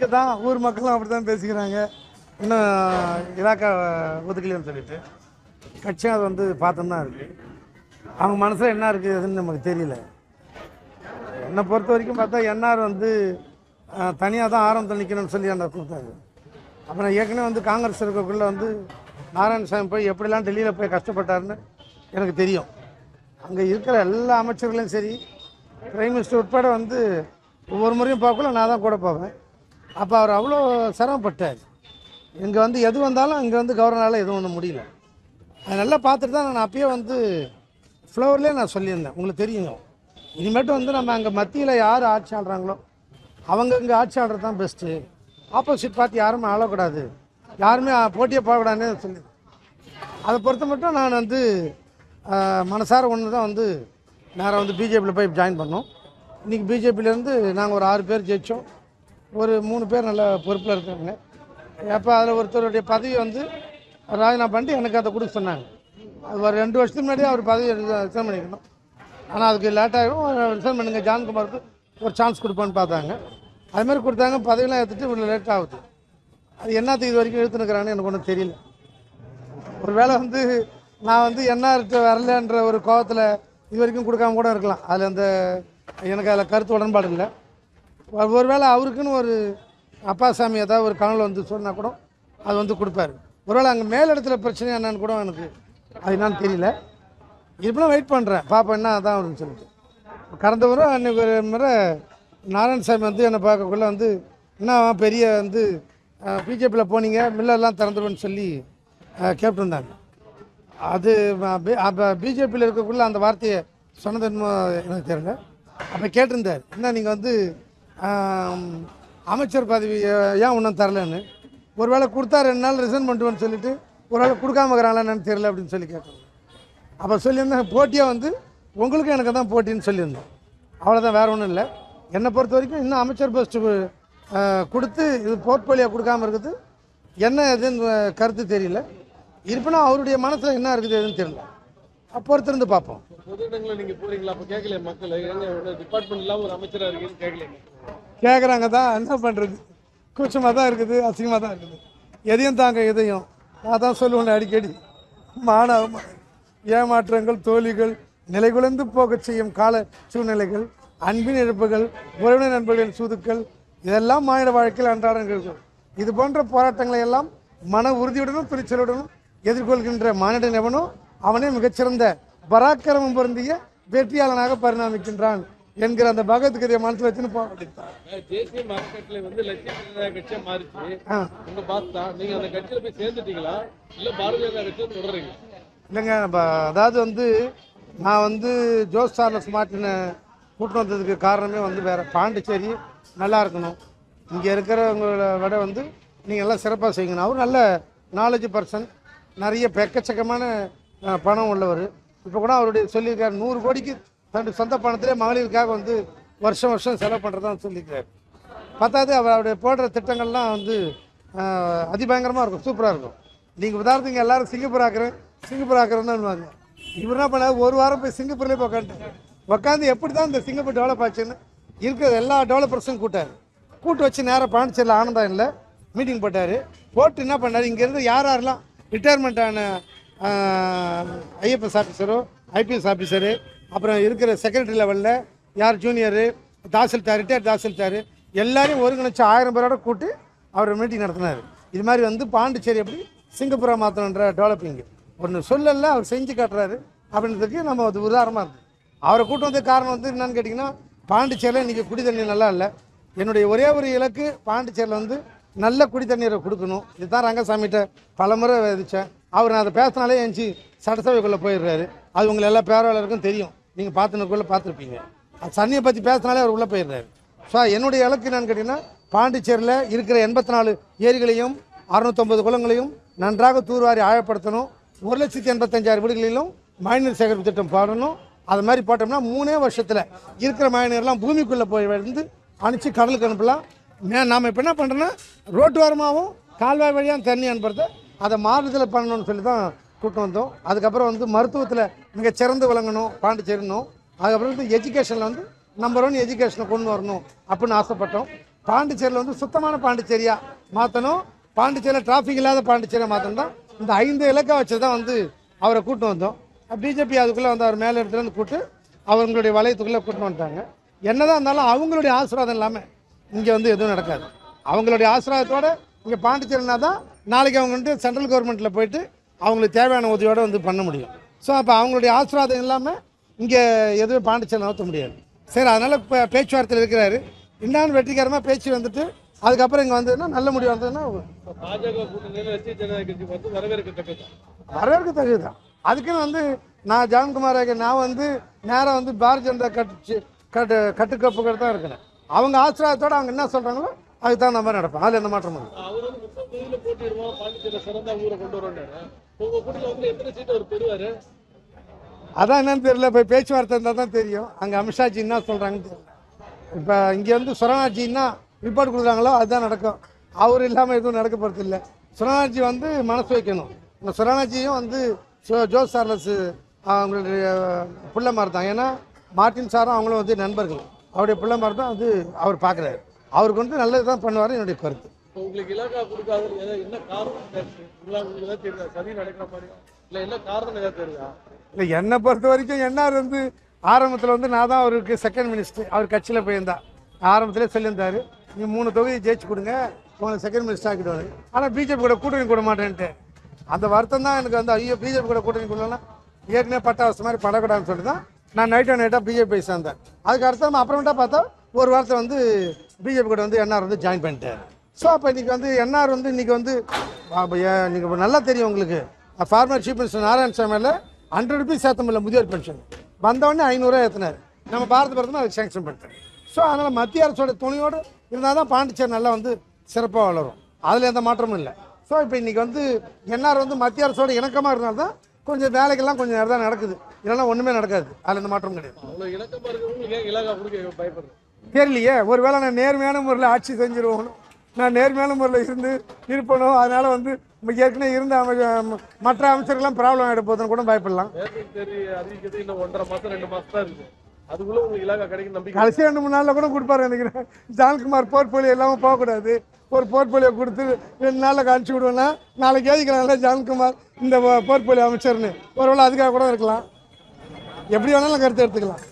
இருக்கு தான் ஊர் மக்களும் அப்படி தான் பேசிக்கிறாங்க. இன்னும் இலாக்கா ஒதுக்கலைன்னு சொல்லிட்டு. கட்சியும் அது வந்து பார்த்துன்னு தான் இருக்குது அவங்க மனசில் என்ன இருக்குது அதுன்னு நமக்கு தெரியல. என்னை பொறுத்த வரைக்கும் பார்த்தா என்ஆர் வந்து தனியாக தான் ஆரம்பத்தில் நிற்கணும்னு சொல்லி அந்த கொடுத்தாரு. அப்புறம் ஏற்கனவே வந்து காங்கிரஸ் இருக்கக்குள்ளே வந்து நாராயணசாமி போய் எப்படிலாம் டெல்லியில் போய் கஷ்டப்பட்டாருன்னு எனக்கு தெரியும். அங்கே இருக்கிற எல்லா அமைச்சர்களையும் சரி பிரைம் மினிஸ்டர் உட்பட வந்து ஒவ்வொரு முறையும் பார்க்கல நான் தான் கூட போவேன். அப்போ அவர் அவ்வளோ சிரமப்பட்டார். இங்கே வந்து எது வந்தாலும் இங்கே வந்து கவர்னரால் எதுவும் ஒன்றும் முடியல. அது நல்லா பார்த்துட்டு தான் நான் அப்பயே வந்து ஃப்ளவர்லேயே நான் சொல்லியிருந்தேன். உங்களுக்கு தெரியுங்க. இனிமேட்டு வந்து நம்ம அங்கே மத்தியில் யார் ஆட்சி ஆடுறாங்களோ அவங்க இங்கே ஆட்சி ஆடுறது தான் பெஸ்ட்டு ஆப்போசிட் பார்த்து யாருமே ஆளக்கூடாது. யாருமே போட்டியே போகக்கூடாதுன்னு சொல்லி அதை பொறுத்த மட்டும் நான் வந்து மனசார ஒன்று தான் வந்து நேராக வந்து பிஜேபியில் போய் ஜாயின் பண்ணோம். இன்றைக்கி பிஜேபியிலேருந்து நாங்கள் ஒரு ஆறு பேர் ஜெயித்தோம் ஒரு மூணு பேர் நல்ல பொறுப்பில் இருக்காங்க. அப்போ அதில் ஒருத்தருடைய பதவி வந்து ராஜினாமா பண்ணிட்டு எனக்கு அதை கொடுக்க சொன்னாங்க. அது ஒரு ரெண்டு வருஷத்துக்கு முன்னாடியே அவர் பதவி ரிசைன் பண்ணிக்கணும் ஆனால் அதுக்கு லேட் ஆகிடும் ரிசைன் பண்ணுங்க ஜான்குமாருக்கு ஒரு சான்ஸ் கொடுப்பான்னு பார்த்தாங்க. அது மாதிரி கொடுத்தாங்க பதவியெலாம் எடுத்துகிட்டு இவ்வளோ லேட் ஆகுது. அது என்னத்துக்கு இது வரைக்கும் இழுத்துனுக்குறான்னு எனக்கு ஒன்றும் தெரியல. ஒரு வேளை வந்து நான் வந்து என்ஆர்கிட்ட வரலன்ற ஒரு கோபத்தில் இது வரைக்கும் கொடுக்காம கூட இருக்கலாம். அதில் அந்த எனக்கு அதில் கருத்து உடன்பாடு இல்லை. ஒரு- ஒருவேளை அவருக்குன்னு ஒரு அப்பாசாமி ஏதாவது ஒரு கனவுல வந்து சொன்னால் கூட அது வந்து கொடுப்பாரு. ஒருவேளை அங்கே மேலிடத்துல பிரச்சனை என்னன்னு கூட எனக்கு அது என்னன்னு தெரியல. இப்படிலாம் வெயிட் பண்ணுறேன் பாப்பா என்ன அதான் அப்படின்னு சொல்லிட்டு. கடந்த முறை அன்னைக்கு ஒரு முறை நாராயணசாமி வந்து என்னை பார்க்கக்குள்ளே வந்து என்ன பெரிய வந்து பிஜேபியில் போனீங்க மில்லெல்லாம் திறந்துருவேன்னு சொல்லி கேப்பிட்டுருந்தாங்க அது அப்போ பிஜேபியில் இருக்கக்குள்ளே அந்த வார்த்தையை சொன்னது என்னமோ எனக்கு தெரியல. அப்போ கேட்டிருந்தார். என்ன நீங்கள் வந்து அமைச்சர் பதவி ஏன் ஒன்றும் தரலன்னு? ஒருவேளை கொடுத்தா ரெண்டு நாள் ரிசைன் பண்ணிட்டுவேன்னு சொல்லிட்டு ஒருவேளை கொடுக்காம இருக்கிறாங்களான்னு தெரியல அப்படின்னு சொல்லி கேட்டேன். அப்போ சொல்லியிருந்தேன் போட்டியாக வந்து உங்களுக்கும் எனக்கு தான் போட்டின்னு சொல்லியிருந்தேன். அவ்வளோதான் வேறு ஒன்றும் இல்லை. என்னை பொறுத்த வரைக்கும் இன்னும் அமைச்சர் போஸ்ட்டு கொடுத்து இது போர்ட்போலியோ கொடுக்காம இருக்குது என்ன எதுன்னு கருத்து தெரியல. இருப்பினும் அவருடைய மனசில் என்ன இருக்குது எதுன்னு தெரியல. பொறுத்திருந்து பார்ப்போம். கேட்குறாங்க தான் என்ன பண்ணுறது கூச்சமாக தான் இருக்குது அசிங்கமாக தான் இருக்குது எதையும் தாங்க எதையும். நான் தான் சொல்லுவேன் அடிக்கடி. மாணவ ஏமாற்றங்கள் தோல்விகள் நிலைகுலைந்து போகச் செய்யும் கால சூழ்நிலைகள் அன்பின் இழப்புகள் உறவினர் நண்பர்களின் சூதுக்கள் இதெல்லாம் மாநில வாழ்க்கையில் அன்றாடம் இருக்கும் இது போன்ற போராட்டங்களை எல்லாம் மன உறுதியுடனும் துணிச்சலுடனும் எதிர்கொள்கின்ற மானிடன் எவனோ அவனே மிகச்சிறந்த பராக்கிரமம் பொருந்திய வெற்றியாளனாக பரிணாமிக்கின்றான் என்கிற அந்த பகவத்கீதையை மனசில் வச்சுன்னு அப்படித்தான் தேசிய மார்க்கெட்ல வந்து லட்சிய ஜனதா கட்சியா மாறிச்சு. ஆ. உங்க பாஸ் தான் நீங்க அந்த கட்சியில போய் சேர்ந்துட்டீங்களா? இல்ல பாரதிய ஜனதா கட்சியில தொடர்றீங்க இல்லைங்க நம்ம அதாவது வந்து நான் வந்து ஜோஸ் சார்லஸ் மார்ட்டினை கூட்டு வந்ததுக்கு காரணமே வந்து வேறு பாண்டிச்சேரி நல்லா இருக்கணும். இங்கே இருக்கிறவங்கள விட வந்து நீங்கள் எல்லாம் சிறப்பாக செய்யணும் அவர் நல்ல நாலேஜ் பர்சன் நிறைய பெக்கச்சக்கமான பணம் உள்ளவர். இப்போ கூட அவருடைய சொல்லியிருக்காரு நூறு கோடிக்கு தன்னுடைய சொந்த பணத்திலே மகளிருக்காக வந்து வருஷம் வருஷம் செலவு பண்ணுறதா சொல்லியிருக்காரு. பத்தாவது அவர் அவருடைய போடுற திட்டங்கள்லாம் வந்து அதிபயங்கரமாக இருக்கும் சூப்பராக இருக்கும். நீங்கள் உதாரணத்துக்கு எல்லாரும் சிங்கப்பூர் ஆக்குறேன் சிங்கப்பூர் ஆக்குறேன்னு இவர் என்ன பண்ணாரு? ஒரு வாரம் போய் சிங்கப்பூர்லேயே போய் உட்காந்து எப்படி தான் இந்த சிங்கப்பூர் டெவலப் ஆச்சுன்னு இருக்கிற எல்லா டெவலப்பர்ஸும் கூட்டார் கூட்டு வச்சு நேராக பாண்டிச்சேரியில் ஆனந்தம் இல்லை மீட்டிங் போட்டார். போட்டு என்ன பண்ணார்? இங்கேருந்து யார் யாரெல்லாம் ரிட்டையர்மெண்ட் ஆன ஐஎஃப்எஸ் ஆஃபீஸரோ ஐபிஎஸ் ஆஃபீஸரு அப்புறம் இருக்கிற செக்ரட்டரி லெவலில் யார் ஜூனியரு தாசில்தார் ரிட்டையர் தாசில்தார் எல்லாரையும் ஒருங்கிணைச்சு ஆயிரம் பேரோட கூட்டு அவர் மீட்டிங் நடத்தினார். இது மாதிரி வந்து பாண்டிச்சேரி எப்படி சிங்கப்பூரா மாற்றணுன்ற டெவலப்பிங்கு ஒன்று சொல்லல அவர் செஞ்சு காட்டுறாரு அப்படின்றதுக்கு நம்ம அது உதாரணமாக இருக்குது அவரை கூட்டு வந்த காரணம் வந்து என்னன்னு கேட்டிங்கன்னா பாண்டிச்சேரியில் இன்றைக்கி குடி தண்ணி நல்லா இல்லை. என்னுடைய ஒரே ஒரு இலக்கு பாண்டிச்சேரியில் வந்து நல்ல குடி தண்ணீரை கொடுக்கணும். இதுதான் ரங்கசாமிகிட்ட பலமுறை விதித்தேன் அவர் நான் அதை பேசினாலே எஞ்சி சட்டசபைக்குள்ளே போயிடுறாரு. அது உங்களை எல்லா பேரவாளருக்கும் தெரியும். நீங்கள் பார்த்துனக்குள்ளே பார்த்துருப்பீங்க. அது தண்ணியை பற்றி பேசினாலே அவர் உள்ளே போயிடுறாரு. ஸோ என்னுடைய இலக்கு என்னன்னு கேட்டிங்கன்னா பாண்டிச்சேரியில் இருக்கிற எண்பத்தி நாலு ஏரிகளையும் அறுநூத்தொம்பது குளங்களையும் நன்றாக தூர்வாரி ஆழப்படுத்தணும். ஒரு லட்சத்தி எண்பத்தஞ்சாயிரம் வீடுகளிலும் மழைநீர் சேகரிப்பு திட்டம் போடணும். அது மாதிரி போட்டோம்னா மூணே வருஷத்தில் இருக்கிற மழைநீர்லாம் பூமிக்குள்ளே போய் வந்து அனுப்பிச்சு கடலுக்கு அனுப்பலாம். மே நாம் இப்போ என்ன பண்ணுறோன்னா ரோட்டு ஓரமாகவும் கால்வாய் வழியாக தண்ணி அனுப்புறத அதை மாறுதலை பண்ணணும்னு சொல்லி தான் கூட்டம் வந்தோம். அதுக்கப்புறம் வந்து மருத்துவத்தில் மிகச் சிறந்து விளங்கணும் பாண்டிச்சேரினும் அதுக்கப்புறம் வந்து எஜுகேஷனில் வந்து நம்பர் ஒன் எஜுகேஷனை கொண்டு வரணும் அப்படின்னு ஆசைப்பட்டோம். பாண்டிச்சேரியில் வந்து சுத்தமான பாண்டிச்சேரியாக மாற்றணும் பாண்டிச்சேரியில் டிராஃபிக் இல்லாத பாண்டிச்சேரியை மாற்றணும் தான் இந்த ஐந்து இலக்கை வச்சு தான் வந்து அவரை கூட்டு வந்தோம். பிஜேபி அதுக்குள்ளே வந்து அவர் மேலே இடத்துலேருந்து கூட்டு அவங்களுடைய வளையத்துக்குள்ளே கூட்டு வந்துட்டாங்க. என்னதான் இருந்தாலும் அவங்களுடைய ஆசீர்வாதம் இல்லாமல் இங்கே வந்து எதுவும் நடக்காது. அவங்களுடைய ஆசீர்வாதத்தோட இங்கே பாண்டிச்சேரினா தான் நாளைக்கு அவங்க வந்து சென்ட்ரல் கவர்மெண்ட்டில் போயிட்டு அவங்களுக்கு தேவையான உதவியோடு வந்து பண்ண முடியும். ஸோ அப்போ அவங்களுடைய ஆசீர்வாதம் இல்லாமல் இங்கே எதுவும் பாண்டிச்சேரி நகர்த்த முடியாது. சரி அதனால் இப்போ பேச்சுவார்த்தையில் இருக்கிறாரு. இன்னும் வெற்றிகரமாக பேச்சு வந்துட்டு அதுக்கப்புறம் இங்கே வந்ததுன்னா நல்ல முடிவு வந்ததுன்னா வரவேற்க தகுதிதான் அதுக்குன்னு வந்து நான் ஜான்குமார் நான் வந்து நேராக வந்து பாரதிய ஜனதா கட்சி கட்டு கட்டுக்கோப்புகள் தான் இருக்கிறேன். அவங்க ஆசீர்வாதத்தோட அவங்க என்ன சொல்கிறாங்களோ அதுக்கு தகுந்த மாதிரி நடப்பேன் அதில் எந்த மாற்றமும் இல்லை அதான் என்னன்னு தெரியல போய் பேச்சுவார்த்தை இருந்தால் தான் தெரியும். அங்கே அமித்ஷாஜி என்ன சொல்கிறாங்கன்னு தெரியல இப்போ இங்கே வந்து சுரநாஜி என்ன ரிப்போர்ட் கொடுக்குறாங்களோ அதுதான் நடக்கும். அவர் இல்லாமல் எதுவும் நடக்க போகிறது இல்லை. சுரநாஜி வந்து மனசு வைக்கணும். இந்த சுரநாஜியும் வந்து ஜோ- ஜோஸ் சார்லஸ் அவங்களுடைய பிள்ளை மாதிரி தான் ஏன்னா மார்ட்டின் சாரும் அவங்களும் வந்து நண்பர்கள். அவருடைய பிள்ளை மாதிரி தான் வந்து அவர் பார்க்குறாரு அவருக்கு வந்து நல்லது தான் பண்ணுவார் என்னுடைய கருத்து. உங்களுக்கு இலாக்கா கொடுக்காத என்ன காரணம் சதி நடக்கிற மாதிரி? இல்ல என்ன காரணம் ஏதாவது தெரியுதா? இல்லை என்னை பொறுத்த வரைக்கும் என்ஆர் வந்து ஆரம்பத்தில் வந்து நான் தான் அவருக்கு செகண்ட் மினிஸ்டர் அவர் கட்சியில் போயிருந்தா. ஆரம்பத்திலே சொல்லியிருந்தார் நீ மூணு தொகுதி ஜெயிச்சு கொடுங்க உங்களுக்கு செகண்ட் மினிஸ்டர் ஆக்கிடுவாரு. ஆனால் பிஜேபி கூட கூட்டணி கூட மாட்டேன்ட்டு. அந்த வருத்தம் தான் எனக்கு வந்து ஐயோ பிஜேபி கூட கூட்டணி கொடுக்கலாம் ஏற்கனவே பட்டாசு மாதிரி படக்கூடாதுன்னு சொல்லி தான் நான் நைட்டோ நைட்டாக பிஜேபி போய் சேர்ந்தேன். அதுக்கு அடுத்த அப்புறமேட்டா பார்த்தா ஒரு வாரத்தில் வந்து பிஜேபி கூட வந்து என்ஆர் வந்து ஜாயின் பண்ணிட்டார் ஸோ அப்போ இன்றைக்கி வந்து என்ஆர் வந்து இன்றைக்கி வந்து நீங்கள் நல்லா தெரியும் உங்களுக்கு. ஃபார்மர் சீஃப் மினிஸ்டர் நாராயணசாமியில் ஹண்ட்ரட் ருபீஸ் ஏற்ற முடியல முதியோர் பென்ஷன் வந்தவொடனே ஐநூறுரூவா ஏற்றினார் நம்ம பாரத பிரதமர் அதுக்கு சேங்ஷன் பண்ணிட்டார். ஸோ அதனால் மத்திய அரசோட துணையோடு இருந்தால் தான் பாண்டிச்சேரி நல்லா வந்து சிறப்பாக வளரும். அதில் எந்த மாற்றமும் இல்லை. ஸோ இப்போ இன்றைக்கி வந்து என்ஆர் வந்து மத்திய அரசோட இணக்கமாக இருந்தால் தான் கொஞ்சம் வேலைக்கெல்லாம் கொஞ்சம் நேரம் தான் நடக்குது. இல்லைன்னா ஒன்றுமே நடக்காது. அதில் எந்த மாற்றமும் கிடையாது. தெரியலையே. ஒருவேளை நான் நேர்மையான முறையில் ஆட்சி செஞ்சிருவோம் நான் நேர்மையான முறையில் இருந்து இருப்பணும் அதனால் வந்து ஏற்கனவே இருந்த மற்ற அமைச்சர்கள்லாம் ப்ராப்ளம் ஆகிட போதுன்னு கூட பயப்படலாம். கடைசி ரெண்டு மூணு நாளில் கூட கொடுப்பாரு நினைக்கிறேன் ஜான்குமார் போர்ட்போலியோ இல்லாமல் போகக்கூடாது. ஒரு போர்ட்போலியோ கொடுத்து ரெண்டு நாளில் காமிச்சு விடுவேன்னா நாளைக்கு எழுதிக்கலாம்ல ஜான்குமார் இந்த போர்ட்போலியோ அமைச்சர்னு. ஒருவேளை அதுக்காக கூட இருக்கலாம். எப்படி வேணாலும் கருத்து எடுத்துக்கலாம்.